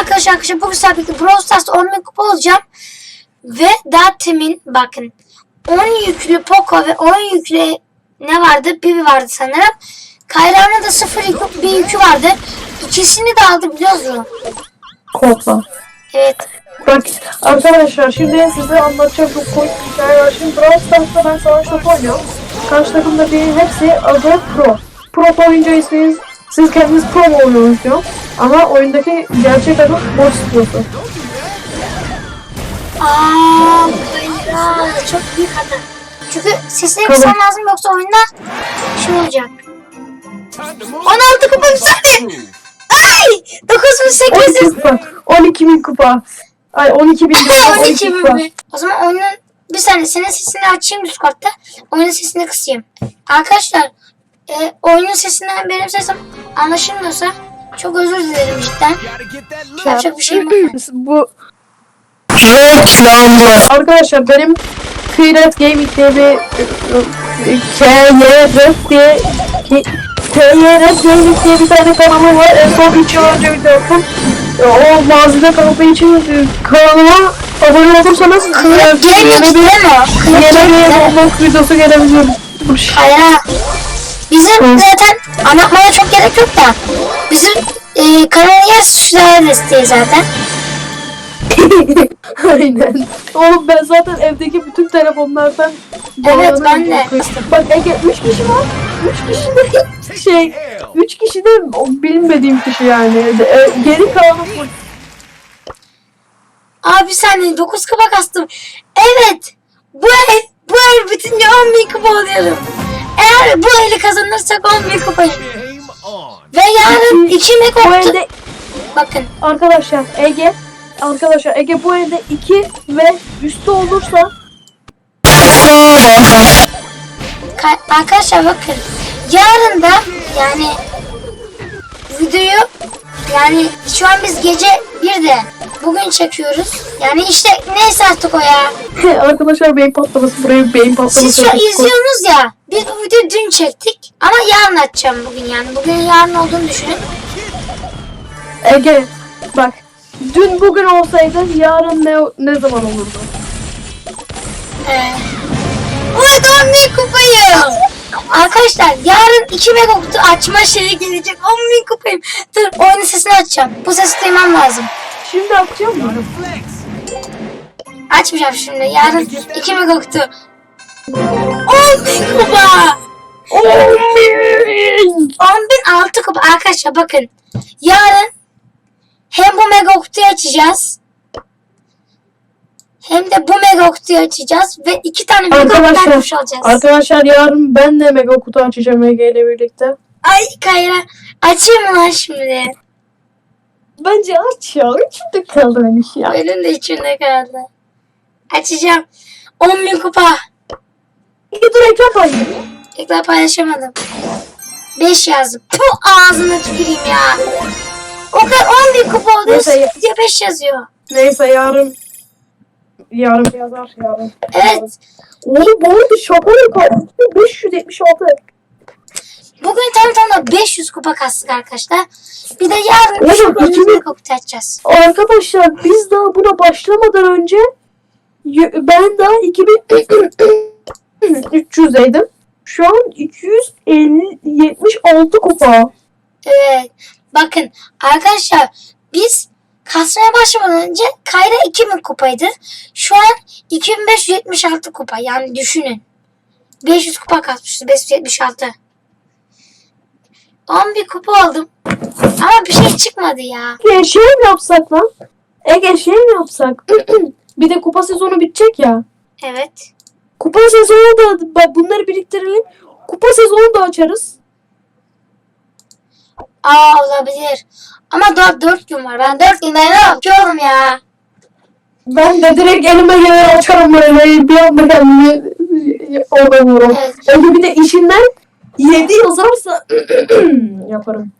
arkadaşlar arkadaşlar bugün sizlerle birlikte Brawl Stars'ta 10 bin kupa olacağım. Ve daha temin bakın 10 yüklü Poco ve 10 yüklü ne vardı? Bibi vardı sanırım. Kayra'nın da 0 yüklü bir yükü vardı. İkisini de aldı biliyor musun? Kodla. Evet. Bak arkadaşlar şimdi size anlatacağım çok komik bir hikaye var. Şimdi Brawl Stars'ta ben savaş topu oynuyorum. Karşı takımda benim hepsi adı Pro. Pro oyuncu isminiz siz kendiniz Pro mu oynuyorsunuz diyor. Ama oyundaki gerçek adı Boss Pro'su. Aa, Kayra çok büyük hata. Çünkü sesini Kalın. kısmam lazım yoksa oyunda şey olacak. 16 kupa yükseldi. Ay! 9800 12 kupa. 12 bin kupa. Ay 12 bin kupa. 12 12 kupa. O zaman oyunun bir saniye senin sesini açayım Discord'da. Oyunun sesini kısayım. Arkadaşlar e, oyunun sesinden benim sesim anlaşılmıyorsa çok özür dilerim cidden. Yapacak bir şeyim yok. Bu reklamlı. Arkadaşlar benim Kıyret Gaming diye bir KYR diye KYR Gaming diye bir tane kanalım var. En son 3 yıl önce video yaptım. E, O mazide kaldığı için e, kanalıma abone olursanız Kıyret e, Gaming yeni bir değil mi? Kıyret yeni bir unlock videosu gelebilir. Hayır. Bizim zaten anlatmaya çok gerek yok da. Bizim e, kanalın yarısı şu desteği zaten. Aynen. Oğlum ben zaten evdeki bütün telefonlardan Evet, ben de. Bak Ege 3 kişi var. 3 kişi de şey 3 kişi de o bilmediğim kişi yani. E, Geri kalanı full. Abi saniye 9 kupa kastım. Evet. Bu el, bu el bitince 10 bin kupa oluyorum. Eğer bu eli kazanırsak 10 bin kupayım. Ve yarın 2 Bu meg elde Bakın arkadaşlar Ege Arkadaşlar Ege bu elde 2 ve üstü olursa ka- arkadaşlar bakın. Yarın da yani videoyu yani şu an biz gece 1'de bugün çekiyoruz. Yani işte neyse artık o ya. arkadaşlar beyin patlaması buraya beyin patlaması. Siz şu an izliyorsunuz ya. Biz bu videoyu dün çektik. Ama yarın açacağım bugün yani. Bugün yarın olduğunu düşünün. Ege bak dün bugün olsaydı yarın ne ne zaman olurdu? Ee, doğum günü kupayı. Arkadaşlar yarın 2 mega kutu açma şeyi gelecek. 10 bin kupayım. Dur oyunun sesini açacağım. Bu sesi duymam lazım. Şimdi atacağım mı? Açmayacağım şimdi. Yarın 2 mega kutu. 10 bin kupa. 10 bin! 10 bin 6 kupa. Arkadaşlar bakın. Yarın hem bu mega kutuyu açacağız. Hem de bu mega kutuyu açacağız. Ve iki tane mega kutu Arkadaşlar, açmış olacağız. arkadaşlar yarın ben de mega kutu açacağım Ege ile birlikte. Ay Kayra. Açayım mı lan şimdi? Bence aç ya. Benim iş ya. Benim de içimde kaldı. Açacağım. 10 bin kupa. İki dur ekran payı. Tekrar paylaşamadım. 5 yazdım. Puh ağzına tüküreyim ya. O kadar 10 bin kupa oldu. Neyse. Diye 5 yazıyor. Neyse yarın. Yarın yazar yarın. Evet. Oğlum bu arada şaka yapar. 576. Bugün tam tamına 500 kupa kastık arkadaşlar. Bir de yarın Oğlum, 3 kupa iki bin- kupa açacağız. Arkadaşlar biz daha buna başlamadan önce ben daha 2300'deydim. Şu an 276 kupa. Evet. Bakın arkadaşlar biz kasmaya başlamadan önce Kayra 2000 kupaydı. Şu an 2576 kupa. Yani düşünün. 500 kupa kasmışız. 576. 11 kupa aldım. Ama bir şey çıkmadı ya. Ege şey mi yapsak lan? Ege şey mi yapsak? bir de kupa sezonu bitecek ya. Evet. Kupa sezonu da bak bunları biriktirelim. Kupa sezonu da açarız. Aa olabilir. Ama daha 4 gün var. Ben 4 günde ne yapıyorum ya? Ben de direkt elime gelir açarım böyle bir anda kendimi orada vururum. Evet. Ege bir de işinden 7 yazarsa yaparım.